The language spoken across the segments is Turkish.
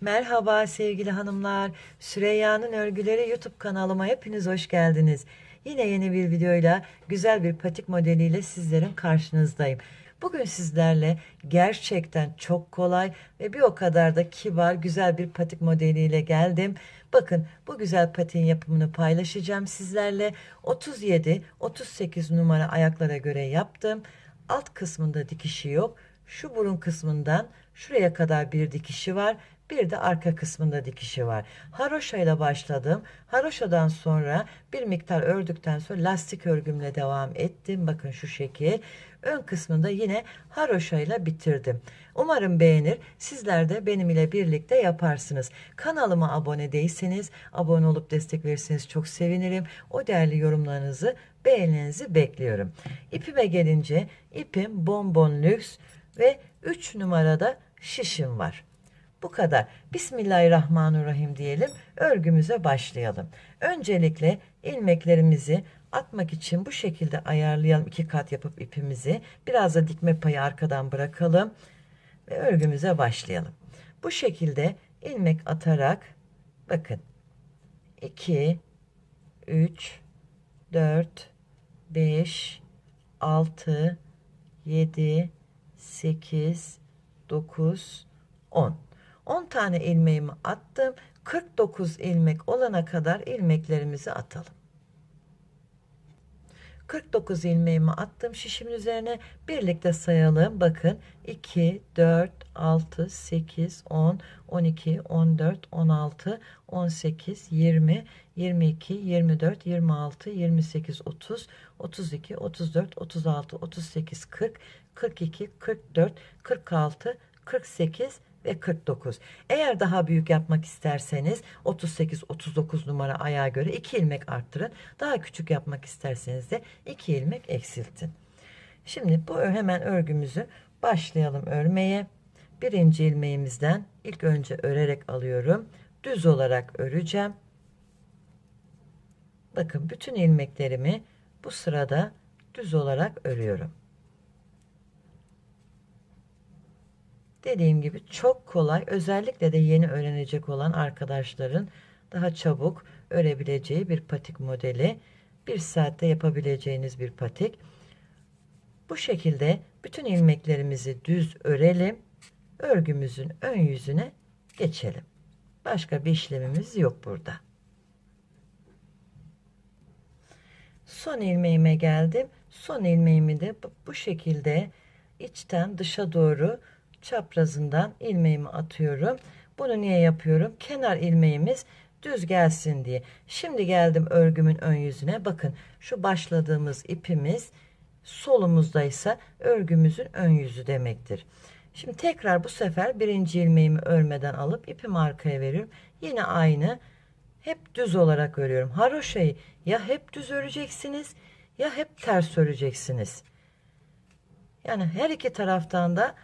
Merhaba sevgili hanımlar. Süreyya'nın Örgüleri YouTube kanalıma hepiniz hoş geldiniz. Yine yeni bir videoyla güzel bir patik modeliyle sizlerin karşınızdayım. Bugün sizlerle gerçekten çok kolay ve bir o kadar da kibar güzel bir patik modeliyle geldim. Bakın bu güzel patiğin yapımını paylaşacağım sizlerle. 37 38 numara ayaklara göre yaptım. Alt kısmında dikişi yok. Şu burun kısmından şuraya kadar bir dikişi var. Bir de arka kısmında dikişi var. Haroşa ile başladım. Haroşadan sonra bir miktar ördükten sonra lastik örgümle devam ettim. Bakın şu şekil. Ön kısmında yine haroşa ile bitirdim. Umarım beğenir. Sizler de benim ile birlikte yaparsınız. Kanalıma abone değilseniz abone olup destek verirseniz çok sevinirim. O değerli yorumlarınızı beğeninizi bekliyorum. İpime gelince ipim bonbon lüks ve 3 numarada şişim var. Bu kadar. Bismillahirrahmanirrahim diyelim. Örgümüze başlayalım. Öncelikle ilmeklerimizi atmak için bu şekilde ayarlayalım. iki kat yapıp ipimizi. Biraz da dikme payı arkadan bırakalım. Ve örgümüze başlayalım. Bu şekilde ilmek atarak bakın 2 3 4 5 6 7 8 9 10 10 tane ilmeğimi attım. 49 ilmek olana kadar ilmeklerimizi atalım. 49 ilmeğimi attım şişimin üzerine. Birlikte sayalım. Bakın 2 4 6 8 10 12 14 16 18 20 22 24 26 28 30 32 34 36 38 40 42 44 46 48 ve 49. Eğer daha büyük yapmak isterseniz 38 39 numara ayağa göre 2 ilmek arttırın. Daha küçük yapmak isterseniz de 2 ilmek eksiltin. Şimdi bu hemen örgümüzü başlayalım örmeye. Birinci ilmeğimizden ilk önce örerek alıyorum. Düz olarak öreceğim. Bakın bütün ilmeklerimi bu sırada düz olarak örüyorum. Dediğim gibi çok kolay özellikle de yeni öğrenecek olan arkadaşların daha çabuk örebileceği bir patik modeli. Bir saatte yapabileceğiniz bir patik. Bu şekilde bütün ilmeklerimizi düz örelim. Örgümüzün ön yüzüne geçelim. Başka bir işlemimiz yok burada. Son ilmeğime geldim. Son ilmeğimi de bu şekilde içten dışa doğru çaprazından ilmeğimi atıyorum. Bunu niye yapıyorum? Kenar ilmeğimiz düz gelsin diye. Şimdi geldim örgümün ön yüzüne. Bakın şu başladığımız ipimiz solumuzdaysa örgümüzün ön yüzü demektir. Şimdi tekrar bu sefer birinci ilmeğimi örmeden alıp ipimi arkaya veriyorum. Yine aynı hep düz olarak örüyorum. Haroşayı ya hep düz öreceksiniz ya hep ters öreceksiniz. Yani her iki taraftan da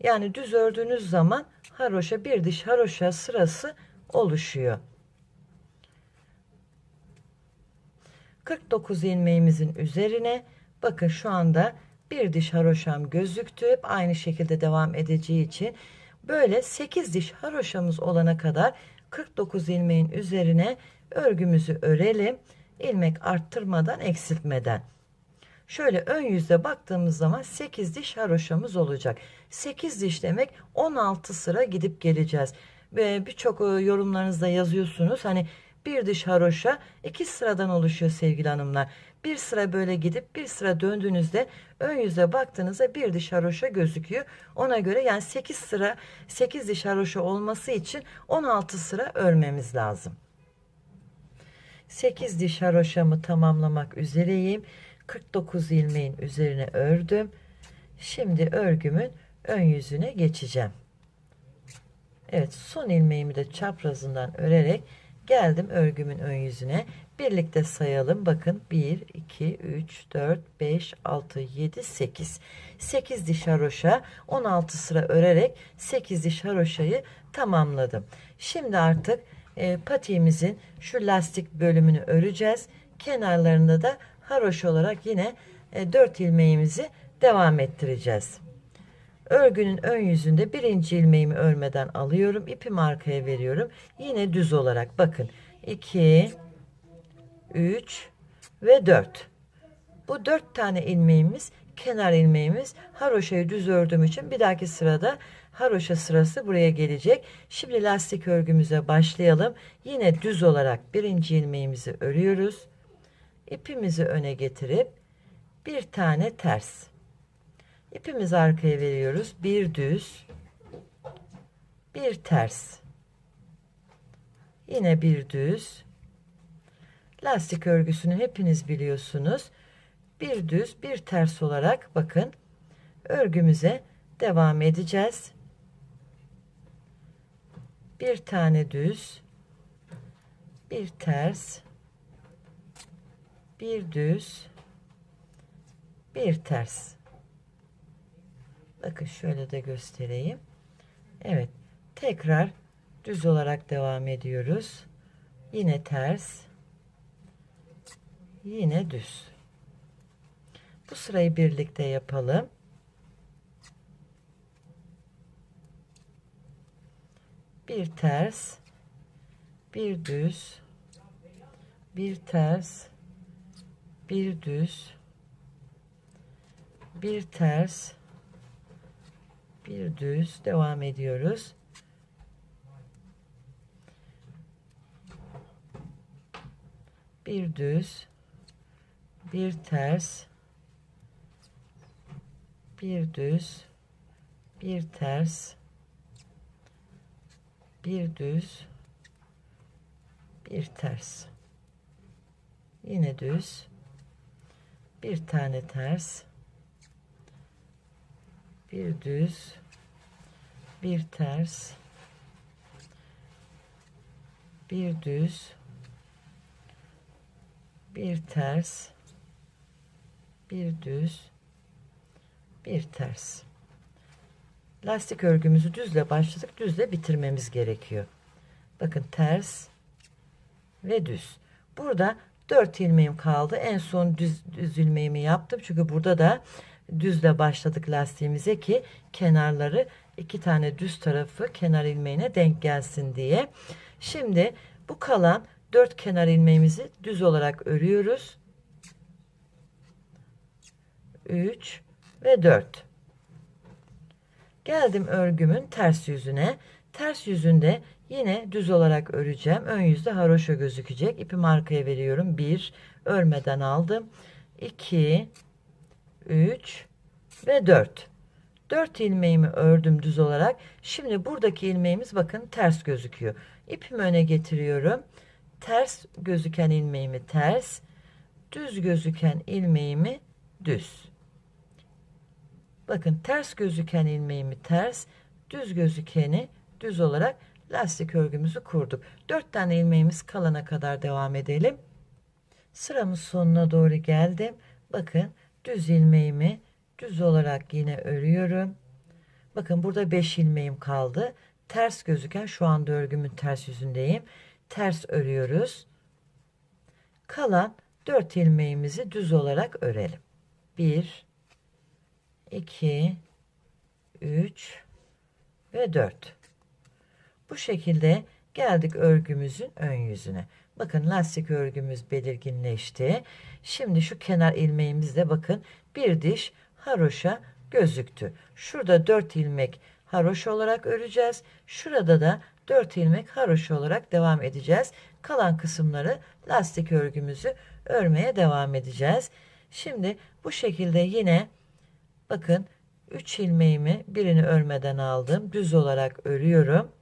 yani düz ördüğünüz zaman haroşa bir diş haroşa sırası oluşuyor. 49 ilmeğimizin üzerine bakın şu anda bir diş haroşam gözüktü. Hep aynı şekilde devam edeceği için böyle 8 diş haroşamız olana kadar 49 ilmeğin üzerine örgümüzü örelim. ilmek arttırmadan eksiltmeden. Şöyle ön yüzde baktığımız zaman 8 diş haroşamız olacak. 8 diş demek 16 sıra gidip geleceğiz. Ve birçok e, yorumlarınızda yazıyorsunuz. Hani bir diş haroşa iki sıradan oluşuyor sevgili hanımlar. Bir sıra böyle gidip bir sıra döndüğünüzde ön yüze baktığınızda bir diş haroşa gözüküyor. Ona göre yani 8 sıra 8 diş haroşa olması için 16 sıra örmemiz lazım. 8 diş haroşamı tamamlamak üzereyim. 49 ilmeğin üzerine ördüm. Şimdi örgümün ön yüzüne geçeceğim. Evet son ilmeğimi de çaprazından örerek geldim örgümün ön yüzüne. Birlikte sayalım. Bakın 1, 2, 3, 4, 5, 6, 7, 8. 8 diş haroşa 16 sıra örerek 8 diş haroşayı tamamladım. Şimdi artık e, patiğimizin şu lastik bölümünü öreceğiz. Kenarlarında da haroş olarak yine e, 4 ilmeğimizi devam ettireceğiz. Örgünün ön yüzünde birinci ilmeğimi örmeden alıyorum. ipimi arkaya veriyorum. Yine düz olarak bakın. 2 3 ve 4. Bu 4 tane ilmeğimiz kenar ilmeğimiz. Haroşayı düz ördüğüm için bir dahaki sırada haroşa sırası buraya gelecek. Şimdi lastik örgümüze başlayalım. Yine düz olarak birinci ilmeğimizi örüyoruz. İpimizi öne getirip bir tane ters. İpimizi arkaya veriyoruz. Bir düz, bir ters. Yine bir düz. Lastik örgüsünü hepiniz biliyorsunuz. Bir düz, bir ters olarak bakın örgümüze devam edeceğiz. Bir tane düz, bir ters, bir düz, bir ters. Bakın şöyle de göstereyim. Evet. Tekrar düz olarak devam ediyoruz. Yine ters. Yine düz. Bu sırayı birlikte yapalım. Bir ters, bir düz, bir ters, bir düz, bir ters, bir düz devam ediyoruz. Bir düz, bir ters, bir düz, bir ters, bir düz, bir ters. Yine düz, bir tane ters, bir düz, bir ters, bir düz, bir ters, bir düz, bir ters. Lastik örgümüzü düzle başladık, düzle bitirmemiz gerekiyor. Bakın ters ve düz. Burada 4 ilmeğim kaldı. En son düz, düz ilmeğimi yaptım. Çünkü burada da düzle başladık lastiğimize ki kenarları iki tane düz tarafı kenar ilmeğine denk gelsin diye. Şimdi bu kalan dört kenar ilmeğimizi düz olarak örüyoruz. 3 ve 4. Geldim örgümün ters yüzüne. Ters yüzünde yine düz olarak öreceğim. Ön yüzde haroşa gözükecek. İpimi arkaya veriyorum. 1 örmeden aldım. 2 3 ve 4. 4 ilmeğimi ördüm düz olarak. Şimdi buradaki ilmeğimiz bakın ters gözüküyor. İpimi öne getiriyorum. Ters gözüken ilmeğimi ters, düz gözüken ilmeğimi düz. Bakın ters gözüken ilmeğimi ters, düz gözükeni düz olarak lastik örgümüzü kurduk. 4 tane ilmeğimiz kalana kadar devam edelim. Sıramız sonuna doğru geldim. Bakın düz ilmeğimi düz olarak yine örüyorum. Bakın burada 5 ilmeğim kaldı. Ters gözüken şu anda örgümün ters yüzündeyim. Ters örüyoruz. Kalan 4 ilmeğimizi düz olarak örelim. 1 2 3 ve 4. Bu şekilde geldik örgümüzün ön yüzüne. Bakın lastik örgümüz belirginleşti. Şimdi şu kenar ilmeğimizde bakın bir diş haroşa gözüktü. Şurada 4 ilmek haroşa olarak öreceğiz. Şurada da 4 ilmek haroşa olarak devam edeceğiz. Kalan kısımları lastik örgümüzü örmeye devam edeceğiz. Şimdi bu şekilde yine bakın 3 ilmeğimi birini örmeden aldım. Düz olarak örüyorum.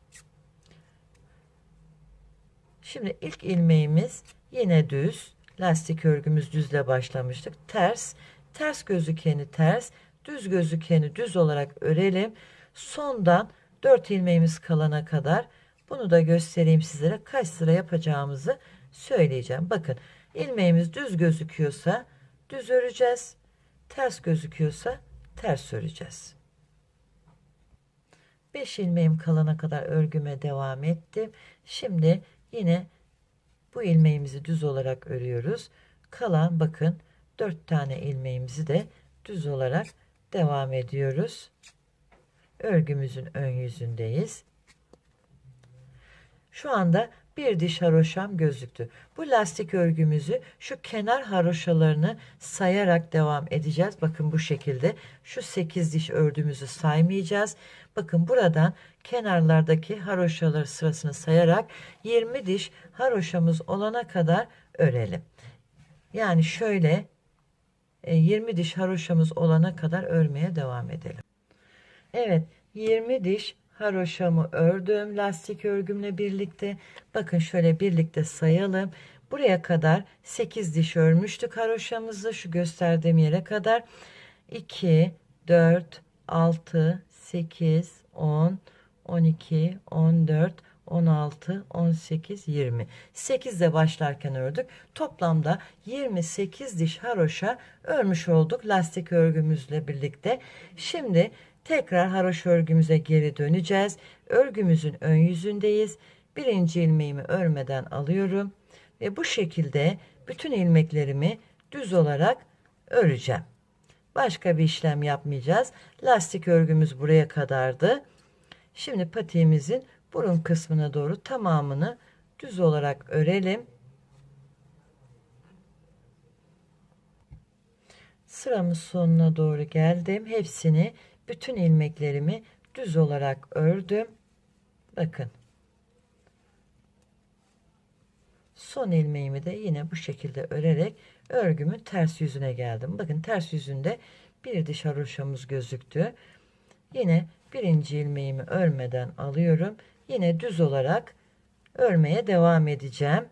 Şimdi ilk ilmeğimiz yine düz. Lastik örgümüz düzle başlamıştık. Ters, ters gözükeni ters, düz gözükeni düz olarak örelim. Sondan 4 ilmeğimiz kalana kadar bunu da göstereyim sizlere. Kaç sıra yapacağımızı söyleyeceğim. Bakın ilmeğimiz düz gözüküyorsa düz öreceğiz. Ters gözüküyorsa ters öreceğiz. 5 ilmeğim kalana kadar örgüme devam ettim. Şimdi Yine bu ilmeğimizi düz olarak örüyoruz. Kalan bakın 4 tane ilmeğimizi de düz olarak devam ediyoruz. örgümüzün ön yüzündeyiz. Şu anda bir diş haroşam gözüktü. Bu lastik örgümüzü şu kenar haroşalarını sayarak devam edeceğiz. Bakın bu şekilde şu 8 diş ördüğümüzü saymayacağız. Bakın buradan kenarlardaki haroşalar sırasını sayarak 20 diş haroşamız olana kadar örelim. Yani şöyle 20 diş haroşamız olana kadar örmeye devam edelim. Evet 20 diş haroşamı ördüm lastik örgümle birlikte. Bakın şöyle birlikte sayalım. Buraya kadar 8 diş örmüştük haroşamızı şu gösterdiğim yere kadar. 2, 4, 6, 8, 10, 12, 14, 16, 18, 20. 8 de başlarken ördük. Toplamda 28 diş haroşa örmüş olduk lastik örgümüzle birlikte. Şimdi tekrar haroşa örgümüze geri döneceğiz. Örgümüzün ön yüzündeyiz. Birinci ilmeğimi örmeden alıyorum. Ve bu şekilde bütün ilmeklerimi düz olarak öreceğim. Başka bir işlem yapmayacağız. Lastik örgümüz buraya kadardı. Şimdi patiğimizin burun kısmına doğru tamamını düz olarak örelim. Sıramın sonuna doğru geldim. Hepsini bütün ilmeklerimi düz olarak ördüm. Bakın. Son ilmeğimi de yine bu şekilde örerek örgümün ters yüzüne geldim. Bakın ters yüzünde bir diş haroşamız gözüktü. Yine birinci ilmeğimi örmeden alıyorum. Yine düz olarak örmeye devam edeceğim.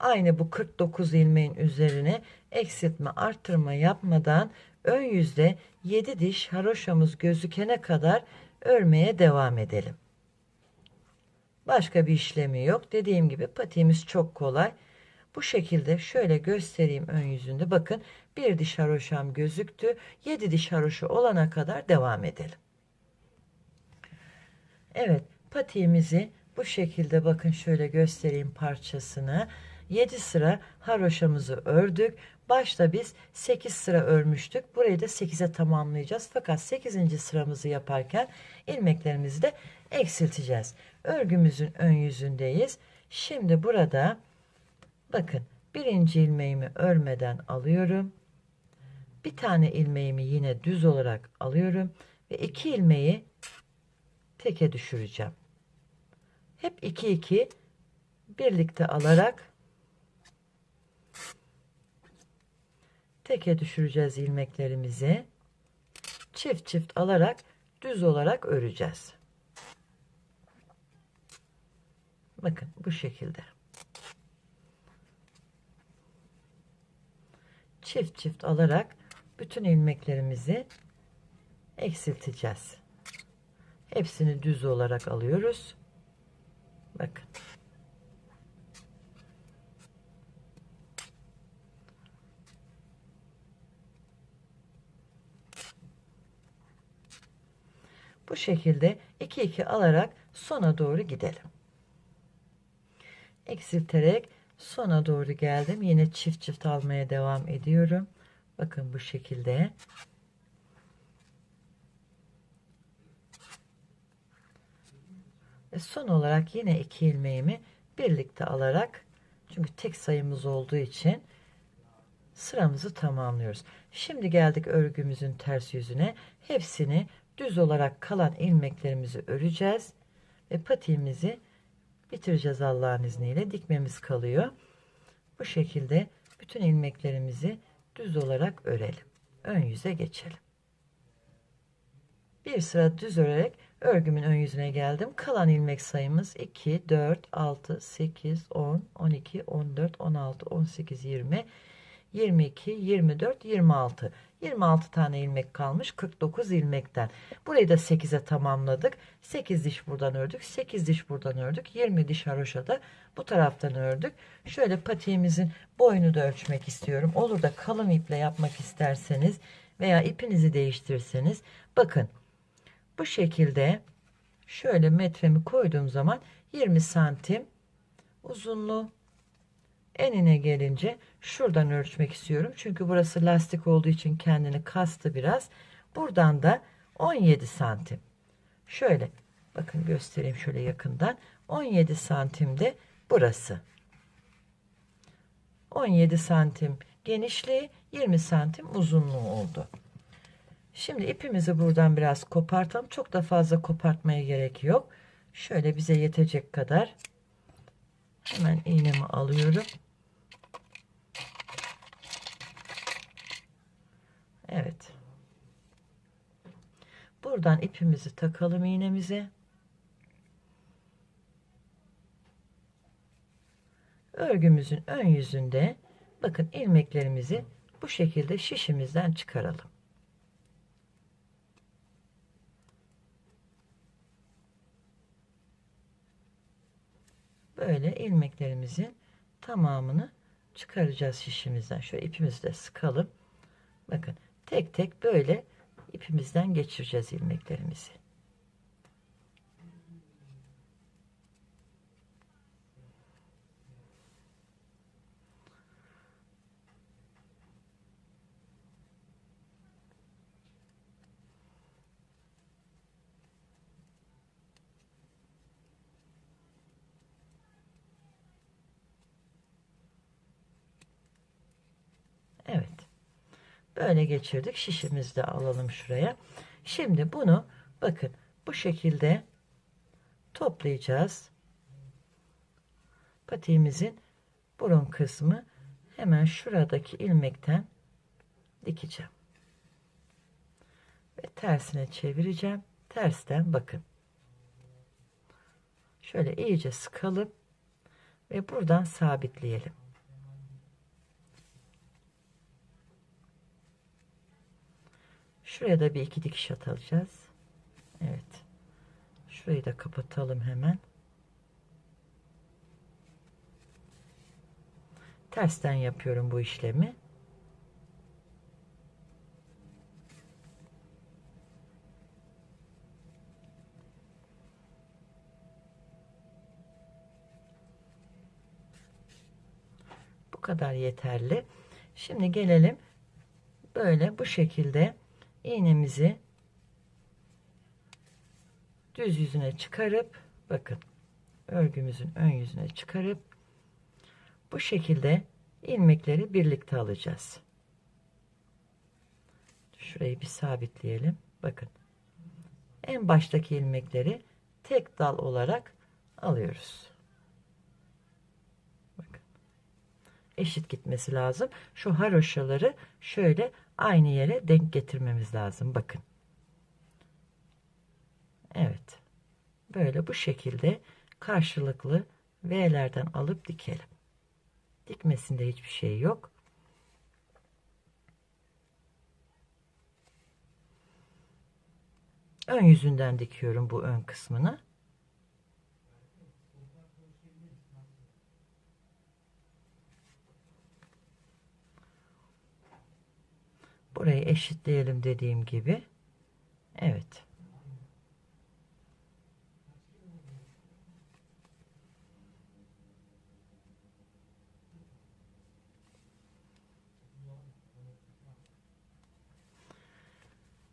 Aynı bu 49 ilmeğin üzerine eksiltme arttırma yapmadan ön yüzde 7 diş haroşamız gözükene kadar örmeye devam edelim. Başka bir işlemi yok. Dediğim gibi patiğimiz çok kolay. Bu şekilde şöyle göstereyim ön yüzünde. Bakın bir diş haroşam gözüktü. 7 diş haroşu olana kadar devam edelim. Evet patiğimizi bu şekilde bakın şöyle göstereyim parçasını. 7 sıra haroşamızı ördük. Başta biz 8 sıra örmüştük. Burayı da 8'e tamamlayacağız. Fakat 8. sıramızı yaparken ilmeklerimizi de eksilteceğiz. Örgümüzün ön yüzündeyiz. Şimdi burada bakın birinci ilmeğimi örmeden alıyorum. Bir tane ilmeğimi yine düz olarak alıyorum ve iki ilmeği teke düşüreceğim. Hep 2 2 birlikte alarak teke düşüreceğiz ilmeklerimizi. Çift çift alarak düz olarak öreceğiz. Bakın bu şekilde. Çift çift alarak bütün ilmeklerimizi eksilteceğiz. Hepsini düz olarak alıyoruz. Bakın. Bu şekilde 2 2 alarak sona doğru gidelim. Eksilterek sona doğru geldim. Yine çift çift almaya devam ediyorum. Bakın bu şekilde. Ve son olarak yine iki ilmeğimi birlikte alarak çünkü tek sayımız olduğu için sıramızı tamamlıyoruz. Şimdi geldik örgümüzün ters yüzüne. Hepsini düz olarak kalan ilmeklerimizi öreceğiz ve patiğimizi bitireceğiz Allah'ın izniyle. Dikmemiz kalıyor. Bu şekilde bütün ilmeklerimizi düz olarak örelim. Ön yüze geçelim. Bir sıra düz örerek örgümün ön yüzüne geldim. Kalan ilmek sayımız 2, 4, 6, 8, 10, 12, 14, 16, 18, 20, 22, 24, 26. 26 tane ilmek kalmış 49 ilmekten. Burayı da 8'e tamamladık. 8 diş buradan ördük. 8 diş buradan ördük. 20 diş haroşada bu taraftan ördük. Şöyle patiğimizin boyunu da ölçmek istiyorum. Olur da kalın iple yapmak isterseniz veya ipinizi değiştirirseniz bakın bu şekilde şöyle metremi koyduğum zaman 20 santim uzunluğu enine gelince şuradan ölçmek istiyorum. Çünkü burası lastik olduğu için kendini kastı biraz. Buradan da 17 santim. şöyle bakın göstereyim şöyle yakından 17 santimde burası 17 santim genişliği 20 santim uzunluğu oldu. Şimdi ipimizi buradan biraz kopartalım. Çok da fazla kopartmaya gerek yok. Şöyle bize yetecek kadar hemen iğnemi alıyorum. Evet. Buradan ipimizi takalım iğnemize. Örgümüzün ön yüzünde bakın ilmeklerimizi bu şekilde şişimizden çıkaralım. Böyle ilmeklerimizin tamamını çıkaracağız şişimizden. Şöyle ipimizi de sıkalım. Bakın tek tek böyle ipimizden geçireceğiz ilmeklerimizi. Evet. Böyle geçirdik. Şişimizi de alalım şuraya. Şimdi bunu bakın bu şekilde toplayacağız. Patiğimizin burun kısmı hemen şuradaki ilmekten dikeceğim. Ve tersine çevireceğim. Tersten bakın. Şöyle iyice sıkalım ve buradan sabitleyelim. Şuraya da bir iki dikiş atacağız. Evet. Şurayı da kapatalım hemen. Tersten yapıyorum bu işlemi. Bu kadar yeterli. Şimdi gelelim böyle bu şekilde iğnemizi düz yüzüne çıkarıp bakın örgümüzün ön yüzüne çıkarıp bu şekilde ilmekleri birlikte alacağız. Şurayı bir sabitleyelim. Bakın. En baştaki ilmekleri tek dal olarak alıyoruz. Bakın. Eşit gitmesi lazım. Şu haroşaları şöyle aynı yere denk getirmemiz lazım. Bakın. Evet. Böyle bu şekilde karşılıklı V'lerden alıp dikelim. Dikmesinde hiçbir şey yok. Ön yüzünden dikiyorum bu ön kısmını. Burayı eşitleyelim dediğim gibi. Evet.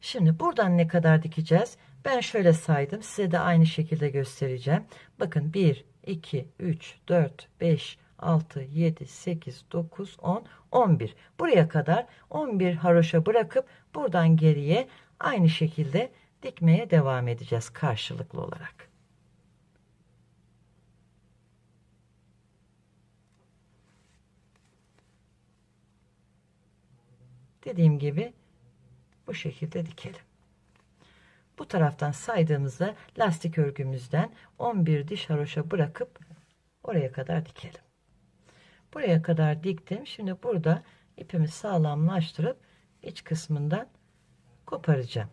Şimdi buradan ne kadar dikeceğiz? Ben şöyle saydım. Size de aynı şekilde göstereceğim. Bakın 1, 2, 3, 4, 5, 6, 7, 8, 9, 10, 11. Buraya kadar 11 haroşa bırakıp buradan geriye aynı şekilde dikmeye devam edeceğiz karşılıklı olarak. Dediğim gibi bu şekilde dikelim. Bu taraftan saydığımızda lastik örgümüzden 11 diş haroşa bırakıp oraya kadar dikelim. Buraya kadar diktim. Şimdi burada ipimi sağlamlaştırıp iç kısmından koparacağım.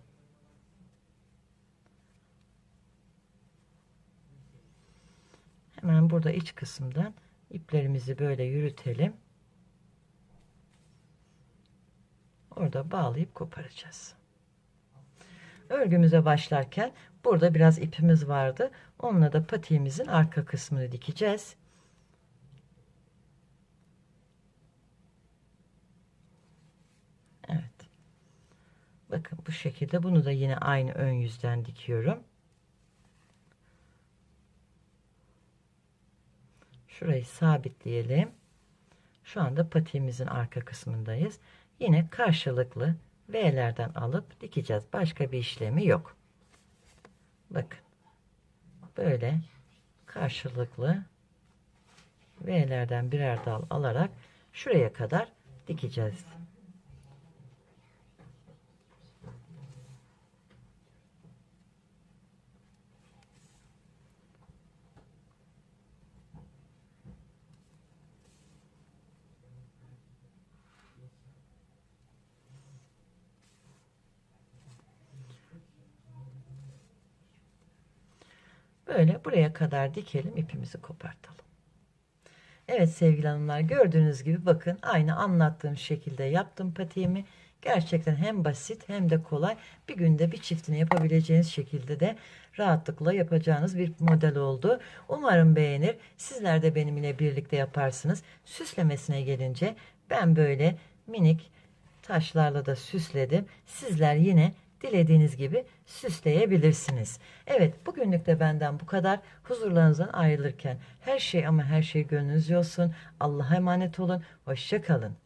Hemen burada iç kısımdan iplerimizi böyle yürütelim. Orada bağlayıp koparacağız. Örgümüze başlarken burada biraz ipimiz vardı. Onunla da patiğimizin arka kısmını dikeceğiz. bakın bu şekilde. Bunu da yine aynı ön yüzden dikiyorum. Şurayı sabitleyelim. Şu anda patiğimizin arka kısmındayız. Yine karşılıklı V'lerden alıp dikeceğiz. Başka bir işlemi yok. Bakın. Böyle karşılıklı V'lerden birer dal alarak şuraya kadar dikeceğiz. Böyle buraya kadar dikelim ipimizi kopartalım. Evet sevgili hanımlar gördüğünüz gibi bakın aynı anlattığım şekilde yaptım patiğimi. Gerçekten hem basit hem de kolay bir günde bir çiftini yapabileceğiniz şekilde de rahatlıkla yapacağınız bir model oldu. Umarım beğenir. Sizler de benimle birlikte yaparsınız. Süslemesine gelince ben böyle minik taşlarla da süsledim. Sizler yine dilediğiniz gibi süsleyebilirsiniz. Evet bugünlük de benden bu kadar. Huzurlarınızdan ayrılırken her şey ama her şey gönlünüzce olsun. Allah'a emanet olun. Hoşçakalın.